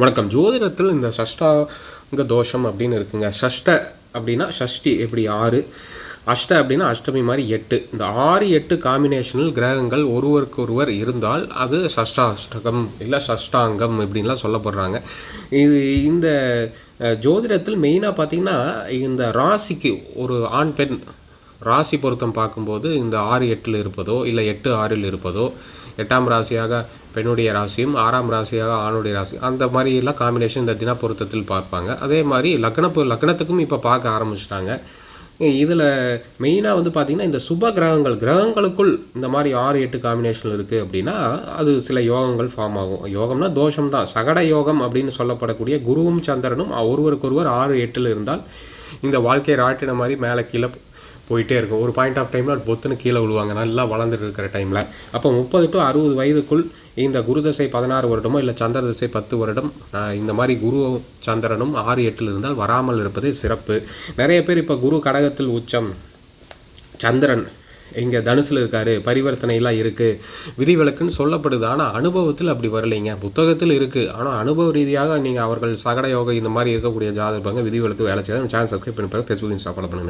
வணக்கம். ஜோதிடத்தில் இந்த சஷ்டாங்க தோஷம் அப்படின்னு இருக்குங்க. சஷ்ட அப்படின்னா ஷஷ்டி எப்படி? ஆறு. அஷ்ட அப்படின்னா அஷ்டமி மாதிரி எட்டு. இந்த ஆறு எட்டு காம்பினேஷனில் கிரகங்கள் ஒருவருக்கு ஒருவர் இருந்தால் அது சஷ்டாஷ்டகம் இல்லை சஷ்டாங்கம் இப்படின்லாம் சொல்லப்படுறாங்க. இது இந்த ஜோதிடத்தில் மெயினாக பார்த்திங்கன்னா இந்த ராசிக்கு ஒரு ஆண் பெண் ராசி பொருத்தம் பார்க்கும்போது இந்த ஆறு எட்டில் இருப்பதோ இல்லை எட்டு ஆறில் இருப்பதோ எட்டாம் ராசியாக பெண்ணுடைய ராசியும் ஆறாம் ராசியாக ஆணுடைய ராசி அந்த மாதிரிலாம் காம்பினேஷன் இந்த தின பொருத்தத்தில் பார்ப்பாங்க. அதே மாதிரி லக்னப்பு லக்னத்துக்கும் இப்போ பார்க்க ஆரம்பிச்சிட்டாங்க. இதில் மெயினாக வந்து பார்த்திங்கன்னா இந்த சுப கிரகங்கள் கிரகங்களுக்குள் இந்த மாதிரி ஆறு எட்டு காம்பினேஷன் இருக்குது அப்படின்னா அது சில யோகங்கள் ஃபார்ம் ஆகும். யோகம்னா தோஷம் தான் சகட யோகம் அப்படின்னு சொல்லப்படக்கூடிய குருவும் சந்திரனும் ஒருவருக்கொருவர் ஆறு எட்டில் இருந்தால் இந்த வாழ்க்கையை ராட்டின மாதிரி மேலே கீழே போயிட்டே இருக்கும். ஒரு பாயிண்ட் ஆஃப் டைமில் பொத்துன்னு கீழே விழுவாங்க. நல்லா வளர்ந்துட்டு இருக்கிற டைமில் அப்போ முப்பது டு அறுபது வயதுக்குள் இந்த குரு தசை பதினாறு வருடமோ இல்லை சந்திர தசை பத்து வருடம் இந்த மாதிரி குரு சந்திரனும் ஆறு எட்டில் இருந்தால் வராமல் இருப்பது சிறப்பு. நிறைய பேர் இப்போ குரு கடகத்தில் உச்சம். சந்திரன் இங்கே தனுசில் இருக்காரு. பரிவர்த்தனைலாம் இருக்குது விதிவிலக்குன்னு சொல்லப்படுது. ஆனால் அனுபவத்தில் அப்படி வரலைங்க. புத்தகத்தில் இருக்குது ஆனால் அனுபவ ரீதியாக நீங்கள் அவர்கள் சகட யோகம் இந்த மாதிரி இருக்கக்கூடிய ஜாதகம் விதிவிலக்கு வேலை செய்ய சேனல் சப்ஸ்கிரைப் பண்ணி ஃபேஸ்புக் இன்ஸ்டா ஃபாலோ பண்ணுங்க.